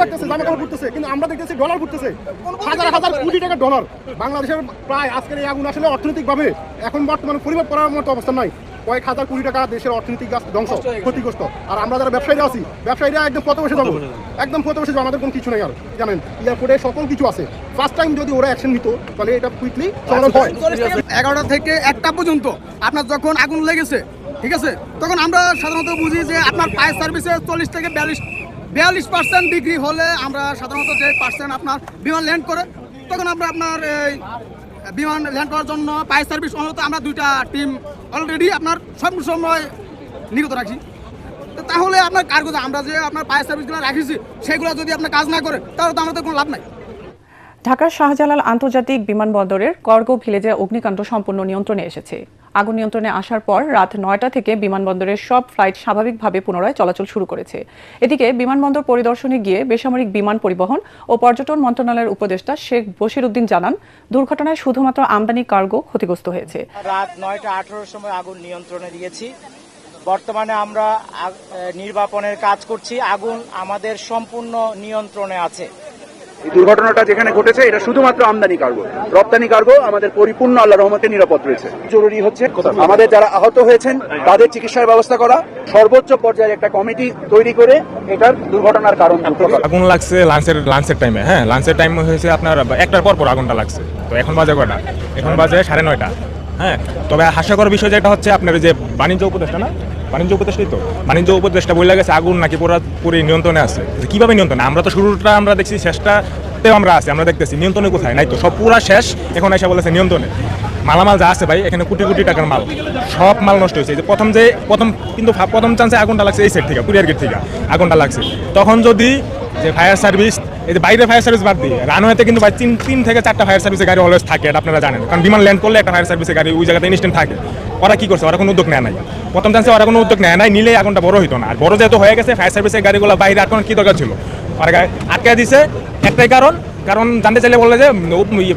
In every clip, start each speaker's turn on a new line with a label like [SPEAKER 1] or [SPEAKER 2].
[SPEAKER 1] লাগতেছে জামা কাপড় ফুটতেছে কিন্তু আমরা দেখতেছি ডলার ফুটতেছে। হাজার হাজার কোটি টাকার ডলার বাংলাদেশের প্রায় আজকের এই আগুন আসলে অর্থনৈতিকভাবে এখন বর্তমানে পরিবার করার মতো অবস্থা নাই। কয়েক হাজার কোটি টাকা দেশের অর্থনৈতিক ধ্বংস ক্ষতিগ্রস্ত। আর আমরা যারা ব্যবসায়ীরা আছি ব্যবসায়ীরা একদম কত বসে যাব। একদম কত বসে যাব আমাদের কোনো কিছু নেই আর। জানেন এয়ারপোর্টে সকল কিছু আছে। ফার্স্ট টাইম যদি ওরা অ্যাকশন নিত তাহলে এটা কুইকলি সমাধান হয়
[SPEAKER 2] এগারোটা থেকে একটা পর্যন্ত আপনার যখন আগুন লেগেছে ঠিক আছে? তখন আমরা সাধারণত বুঝি যে আপনার ফায়ার সার্ভিসে চল্লিশ থেকে বিয়াল্লিশ বিয়াল্লিশ পার্সেন্ট ডিগ্রি হলে আমরা সাধারণত যে পার্সেন্ট আপনার বিমান ল্যান্ড করে, তখন আমরা আপনার এই বিমান ল্যান্ড করার জন্য ফায়ার সার্ভিস অনুরোধ আমরা দুইটা টিম অলরেডি আপনার সব সময় নিগত রাখি তাহলে আপনার কার কথা আমরা যে আপনার ফায়ার সার্ভিসগুলো রাখিছি, সেগুলো যদি আপনার কাজ না করে, তাহলে তো আমাদের কোনো লাভ নাই।
[SPEAKER 3] ঢাকার শাহজালাল আন্তর্জাতিক বিমানবন্দরের কর্গ ভিলেজে অগ্নিকাণ্ড সম্পূর্ণ নিয়ন্ত্রণে এসেছে। আগুন নিয়ন্ত্রণে আসার পর রাত নয়টা থেকে বিমানবন্দরের সব ফ্লাইট স্বাভাবিকভাবে পুনরায় চলাচল শুরু করেছে। এদিকে বিমানবন্দর পরিদর্শনে গিয়ে বেসামরিক বিমান পরিবহন ও পর্যটন মন্ত্রণালয়ের উপদেষ্টা শেখ বশির উদ্দিন জানান, দুর্ঘটনায় শুধুমাত্র আমদানি কার্গো ক্ষতিগ্রস্ত হয়েছে।
[SPEAKER 4] রাত নয়টা আঠারোর সময় আগুন নিয়ন্ত্রণে দিয়েছি। বর্তমানে আমরা নির্বাপনের কাজ করছি। আগুন আমাদের সম্পূর্ণ নিয়ন্ত্রণে আছে।
[SPEAKER 5] এই দুর্ঘটনাটা যেখানে ঘটেছে এটা শুধুমাত্র আমদানি কার্গো। রপ্তানি কার্গো আমাদের পরিপূর্ণ আল্লাহ রহমতে নিরাপদ রয়েছে। জরুরি হচ্ছে আমাদের যারা আহত হয়েছেন তাদের চিকিৎসার ব্যবস্থা করা সর্বোচ্চ পর্যায়ে একটা কমিটি তৈরি করে এটার দুর্ঘটনার কারণ
[SPEAKER 6] আগুন লাগছে লাঞ্চের লাঞ্চের টাইমে হ্যাঁ? লাঞ্চের টাইম হয়েছে আপনার একটার পর পর আগুনটা লাগছে। তো এখন বাজে কটা এখন বাজে সাড়ে নয়টা হ্যাঁ? তবে হাস্যকর বিষয় যেটা হচ্ছে আপনার যে বাণিজ্য উপদেষ্টা না? বাণিজ্য উপদেষ্টাই তো। বাণিজ্য উপদেষ্টা বলে গেছে, আগুন নাকি পুরা পুরো নিয়ন্ত্রণে আছে। কীভাবে নিয়ন্ত্রণে? আমরা তো শুরুটা আমরা দেখছি শেষটা আমরা আছি, আমরা দেখতেছি, নিয়ন্ত্রণে কোথায়? নাই তো, সব পুরা শেষ, এখন এসে বলেছে নিয়ন্ত্রণে। মালামাল যা আছে ভাই, এখানে কোটি কোটি টাকার মাল, সব মাল নষ্ট হয়েছে। যে প্রথম যে প্রথম কিন্তু প্রথম চান্সে আগুনটা লাগছে এই সাইড থেকে, কুরিয়ার গেট থেকে, আগুনটা লাগছে। তখন যদি যে ফায়ার সার্ভিস এই যে বাইরে ফায়ার সার্ভিস বাদ দিয়ে রানওয়েতে কিন্তু তিন তিন থেকে চারটা ফায়ার সার্ভিসের গাড়ি অলওয়েজ থাকে, এটা আপনারা জানেন। কারণ বিমান ল্যান্ড করলে একটা ফায়ার সার্ভিসের গাড়ি ওই জায়গাতে ইনস্ট্যান্ট থাকে। ওরা কী করছে? ওরা কোনো উদ্যোগ নেয় নাই। প্রথম চান্সে ওরা কোনো উদ্যোগ নেয় নাই, নিলে এখনটা বড় হতো না। আর বড় যেহেতু হয়ে গেছে ফায়ার সার্ভিসের গাড়িগুলো বাইরে আর কোনো কী দরকার ছিল? ওরা আটকে দিছে, একটাই কারণ কারণ জানতে চাইলে বললে যে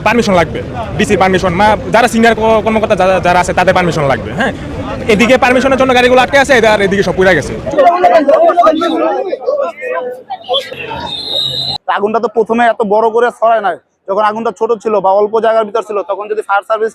[SPEAKER 6] পারমিশন লাগবে ডিসি পারমিশন মা, যারা সিনিয়র কর্মকর্তা যারা আছে, তাদের পারমিশন লাগবে হ্যাঁ? এদিকে পারমিশনের জন্য গাড়িগুলো আটকে আছে আর এদিকে সব পুরা গেছে।
[SPEAKER 7] আগুনটা তো প্রথমে এত বড় করে ছড়ায় নাই। যখন আগুনটা ছোট ছিল বা অল্প জায়গার ভিতর ছিল, তখন যদি ফায়ার সার্ভিস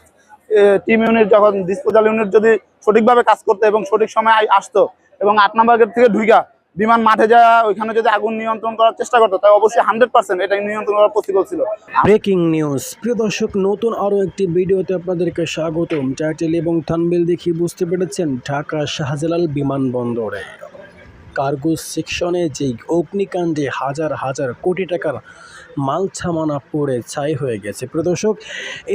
[SPEAKER 7] টিম ইউনিট যখন ডিসপোজাল ইউনিট যদি সঠিকভাবে কাজ করতো এবং সঠিক সময় আসতো এবং আট নাম্বার গেট থেকে ঢুইকা বিমান মাঠে যা ওইখানে যদি আগুন নিয়ন্ত্রণ করার চেষ্টা করতো তাই অবশ্যই হান্ড্রেড পার্সেন্ট এটা নিয়ন্ত্রণ করা পসিবল ছিল।
[SPEAKER 8] ব্রেকিং নিউজ প্রিয় দর্শক, নতুন আরও একটি ভিডিওতে আপনাদেরকে স্বাগতম। টাইটেল এবং থানবেল দেখি বুঝতে পেরেছেন, ঢাকা শাহজালাল বিমানবন্দরে। কার্গো সেকশনে যে অগ্নিকাণ্ডে হাজার হাজার কোটি টাকার মাল ছামানা পড়ে ছাই হয়ে গেছে। প্রদর্শক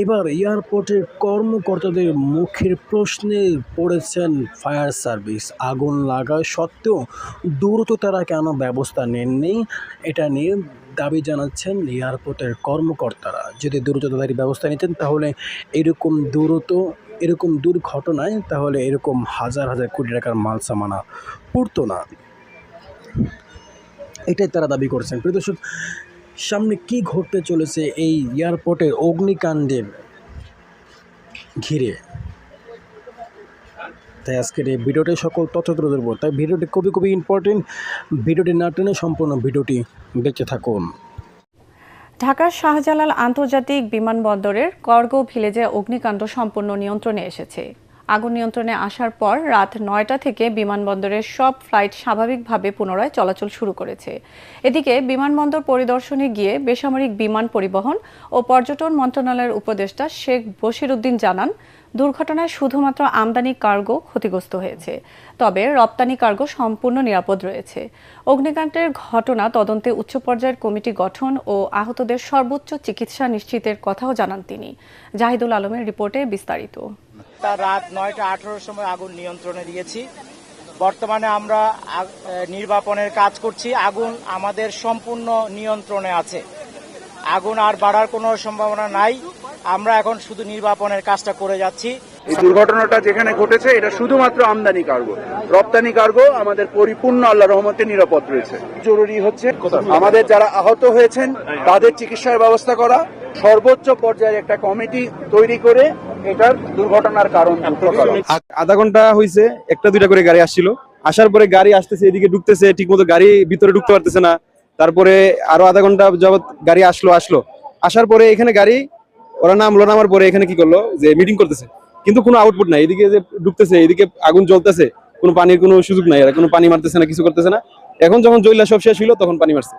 [SPEAKER 8] এবার এয়ারপোর্টের কর্মকর্তাদের মুখের প্রশ্নে পড়েছেন ফায়ার সার্ভিস। আগুন লাগা সত্ত্বেও দ্রুত তারা কেন ব্যবস্থা নেননি, এটা নিয়ে দাবি জানাচ্ছেন এয়ারপোর্টের কর্মকর্তারা। যদি দ্রুত তাদের ব্যবস্থা নিতেন, তাহলে এরকম দ্রুত, এরকম দুর্ঘটনায় তাহলে এরকম হাজার হাজার কোটি টাকার মাল সামানা পড়তো না। এটাই তারা দাবি করছেন। প্রিয় দর্শক সামনে কি ঘটতে চলেছে এই এয়ারপোর্টের অগ্নিকাণ্ডের ঘিরে? তাই আজকের এই ভিডিওটি সকল তথ্য তুলে ধরবো। তাই ভিডিওটি খুবই খুবই ইম্পর্টেন্ট ভিডিওটি না টেনে সম্পূর্ণ ভিডিওটি দেখতে থাকুন।
[SPEAKER 3] ঢাকার শাহজালাল আন্তর্জাতিক বিমানবন্দরের কর্গ ভিলেজে অগ্নিকাণ্ড সম্পূর্ণ নিয়ন্ত্রণে এসেছে। আগুন নিয়ন্ত্রণে আসার পর রাত নয়টা থেকে বিমানবন্দরের সব ফ্লাইট স্বাভাবিকভাবে পুনরায় চলাচল শুরু করেছে। এদিকে বিমানবন্দর পরিদর্শনে গিয়ে বেসামরিক বিমান পরিবহন ও পর্যটন মন্ত্রণালয়ের উপদেষ্টা শেখ বশির উদ্দিন জানান, দুর্ঘটনায় শুধুমাত্র আমদানি কার্গো ক্ষতিগ্রস্ত হয়েছে, তবে রপ্তানি কার্গো সম্পূর্ণ নিরাপদ রয়েছে। অগ্নিকাণ্ডের ঘটনা তদন্তে উচ্চ পর্যায়ের কমিটি গঠন ও আহতদের সর্বোচ্চ চিকিৎসা নিশ্চিতের কথাও জানান তিনি। জাহিদুল আলমের রিপোর্টে বিস্তারিত।
[SPEAKER 4] তা রাত নয়টা আঠারোর সময় আগুন নিয়ন্ত্রণে দিয়েছি। বর্তমানে আমরা নির্বাপনের কাজ করছি। আগুন আমাদের সম্পূর্ণ নিয়ন্ত্রণে আছে। আগুন আর বাড়ার কোনো সম্ভাবনা নাই। আমরা এখন শুধু নির্বাপনের কাজটা করে যাচ্ছি।
[SPEAKER 5] এই দুর্ঘটনাটা যেখানে ঘটেছে এটা শুধুমাত্র আমদানি কার্গো। রপ্তানি কার্গো আমাদের পরিপূর্ণ আল্লাহ রহমতে নিরাপদ রয়েছে। জরুরি হচ্ছে আমাদের যারা আহত হয়েছেন তাদের চিকিৎসার ব্যবস্থা করা। সর্বোচ্চ পর্যায়ে একটা কমিটি তৈরি করে এটার দুর্ঘটনার কারণ
[SPEAKER 9] আধা ঘণ্টা হয়েছে একটা দুইটা করে গাড়ি আসছিল। আসার পরে গাড়ি আসতেছে, এদিকে ঢুকতেছে ঠিক মতো গাড়ি ভিতরে ঢুকতে পারতেছে না। তারপরে আরও আধা ঘণ্টা যাবত গাড়ি আসলো আসলো। আসার পরে এখানে গাড়ি, ওরা নামলো নামার পরে এখানে কি করল? যে মিটিং করতেছে। কিন্তু কোনো আউটপুট নাই। এদিকে যে ঢুকতেছে, এদিকে আগুন জ্বলতেছে, কোনো পানির কোনো সুযোগ নাই। এরা কোনো পানি মারতেছে না, কিছু করতেছে না। এখন যখন জৈলা সব শেষ হলো তখন পানি মারছে।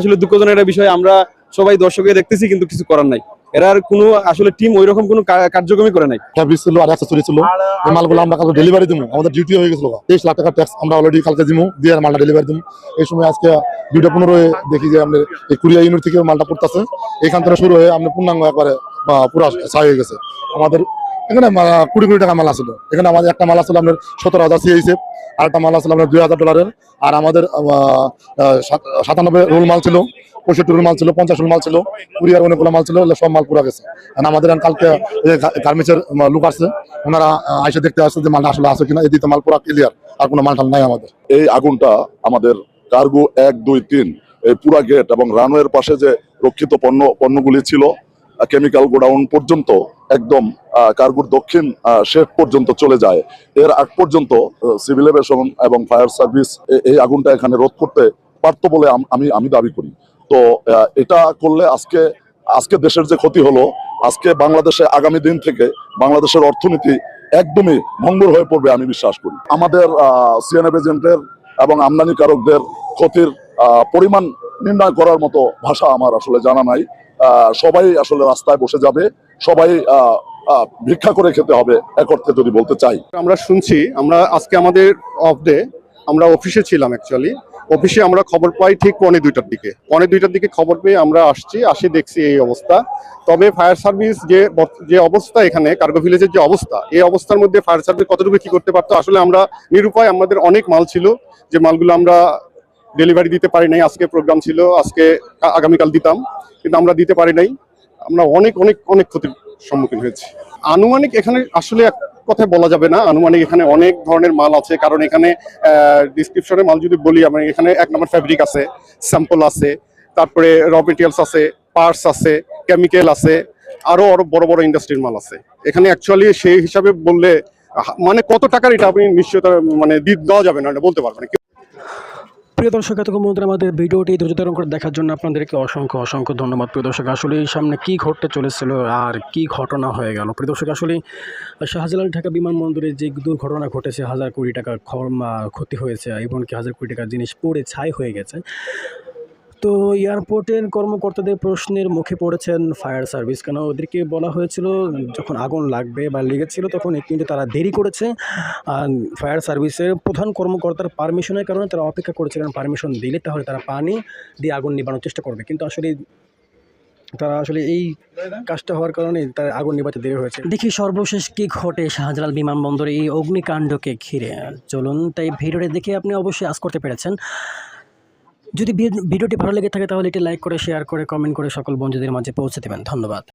[SPEAKER 9] আসলে দুঃখজনক একটা বিষয়। আমরা সবাই দর্শকে দেখতেছি, কিন্তু কিছু করার নাই। এরা আর কোনো আসলে টিম ওই রকম কোনো কার্যক্রমই করে নাই।
[SPEAKER 10] সার্ভিস ছিল আর অ্যাক্সেসরি ছিল। এই মালগুলো আমরা কালকে ডেলিভারি দিব আমাদের ডিউটি হয়ে গেছিল। তেইশ লাখ টাকার ট্যাক্স আমরা অলরেডি কালকে দিব দিয়ে মালটা ডেলিভারি দিব এই সময় আজকে দুইটা পনেরো দেখি যে আমাদের এই কুরিয়া ইউনিট থেকে মালটা পড়তেছে। এখান থেকে শুরু হয়ে আমরা পূর্ণাঙ্গ একবারে পুরো ছাই হয়ে গেছে। আমাদের এখানে কুড়ি কোটি টাকা মাল আসলো এখানে আমাদের একটা মাল আসলো আপনার সতেরো হাজার সিএইসে আর একটা মাল আসলো আপনার দুই হাজার ডলারের আর আমাদের সাতানব্বই রোল মাল ছিল, পঁয়ষট্টি রোল মাল ছিল, পঞ্চাশ রোল মাল ছিল কুরিয়ার অনেকগুলো মাল ছিল সব মাল পুরা গেছে। আমাদের কালকে গার্মেন্টসের লোক আসছে, ওনারা আইসে দেখতে আসছে যে মালটা আসলে আছে কিনা এদিকে মাল পুরা ক্লিয়ার আর কোনো মালটা নাই আমাদের।
[SPEAKER 11] এই আগুনটা আমাদের কার্গো এক, দুই, তিন, এই পুরা গেট এবং রানওয়ের পাশে যে রক্ষিত পণ্য, পণ্যগুলি ছিল কেমিক্যাল গোডাউন পর্যন্ত একদম কার্গোর দক্ষিণ শেড পর্যন্ত চলে যায়। এর আগ পর্যন্ত সিভিল এভিয়েশন এবং ফায়ার সার্ভিস এই আগুনটা এখানে রোধ করতে পারতো বলে আমি আমি দাবি করি। তো এটা করলে আজকে আজকে দেশের যে ক্ষতি হলো, আজকে বাংলাদেশে আগামী দিন থেকে বাংলাদেশের অর্থনীতি একদমই ভঙ্গুর হয়ে পড়বে আমি বিশ্বাস করি। আমাদের সিএনএফ এজেন্টের এবং আমদানিকারকদের ক্ষতির পরিমাণ নির্ণয় করার মতো ভাষা আমার আসলে জানা নাই। সবাই আসলে রাস্তায় বসে যাবে, সবাই ভিক্ষা করে খেতে হবে এক অর্থে যদি বলতে চাই।
[SPEAKER 1] আমরা শুনছি, আমরা আজকে আমাদের অফ ডে আমরা অফিসে ছিলাম অ্যাকচুয়ালি অফিসে আমরা খবর পাই ঠিক পৌনে দুইটার দিকে। পনে দুইটার দিকে খবর পেয়ে আমরা আসছি, আসি দেখছি এই অবস্থা। তবে ফায়ার সার্ভিস যে যে অবস্থা এখানে কার্গো ভিলেজের যে অবস্থা, এই অবস্থার মধ্যে ফায়ার সার্ভিস কতটুকু কি করতে পারতো? আসলে আমরা নিরুপায় আমাদের অনেক মাল ছিল। যে মালগুলো আমরা ডেলিভারি দিতে পারি নাই। আজকে প্রোগ্রাম ছিল, আজকে আগামীকাল দিতাম, কিন্তু আমরা দিতে পারি নাই। আমরা অনেক অনেক অনেক ক্ষতির সম্মুখীন হয়েছি। আনুমানিক এখানে আসলে এক কথায় বলা যাবে না, আনুমানিক এখানে অনেক ধরনের মাল আছে। কারণ এখানে ডিসক্রিপশনে মাল যদি বলি আমার এখানে এক নম্বর ফ্যাব্রিক আছে স্যাম্পল আছে, তারপরে র মেটেরিয়ালস আছে পার্টস আছে কেমিক্যাল আছে, আরও আরও বড় বড় ইন্ডাস্ট্রির মাল আছে। এখানে অ্যাকচুয়ালি সেই হিসাবে বললে মানে কত টাকার এটা আপনি নিশ্চয়তা মানে দেওয়া যাবে না বলতে পারবেন।
[SPEAKER 8] প্রিয় দর্শক, এতক্ষণ বন্ধুরা আমাদের ভিডিওটি ধৈর্য ধারণ করে দেখার জন্য আপনাদেরকে অসংখ্য অসংখ্য ধন্যবাদ প্রিয় দর্শক। আসলে সামনে কী ঘটতে চলেছিল আর কি ঘটনা হয়ে গেল? প্রিয় দর্শক, আসলে শাহজালাল ঢাকা বিমানবন্দরে যে দুর্ঘটনা ঘটেছে, হাজার কোটি টাকা ক্ষতি হয়েছে, এবং কি হাজার কোটি টাকার জিনিস পড়ে, ছাই হয়ে গেছে। তো এয়ারপোর্টের কর্মকর্তাদের প্রশ্নের মুখে পড়েছেন ফায়ার সার্ভিস। কেন ওদেরকে বলা হয়েছিল যখন আগুন লাগবে বা লেগেছিল তখন কিন্তু তারা দেরি করেছে। আর ফায়ার সার্ভিসের প্রধান কর্মকর্তার পারমিশনের কারণে তারা অপেক্ষা করেছিলেন পারমিশন দিলে তাহলে তারা পানি দিয়ে আগুন নিবানোর চেষ্টা করবে। কিন্তু আসলে তারা আসলে এই কাজটা হওয়ার কারণে তার আগুন নিভাতে দেরি হয়েছে। দেখি সর্বশেষ কি ঘটে শাহজালাল বিমানবন্দরে এই অগ্নিকাণ্ডকে ঘিরে। চলুন তাই ভিডিওটি দেখে আপনি অবশ্যই আজ করতে পেরেছেন। যদি ভিডিওটি ভালো লেগে থাকে তাহলে এটি লাইক করে শেয়ার করে কমেন্ট করে সকল বন্ধুদের মাঝে পৌঁছে দেবেন। ধন্যবাদ।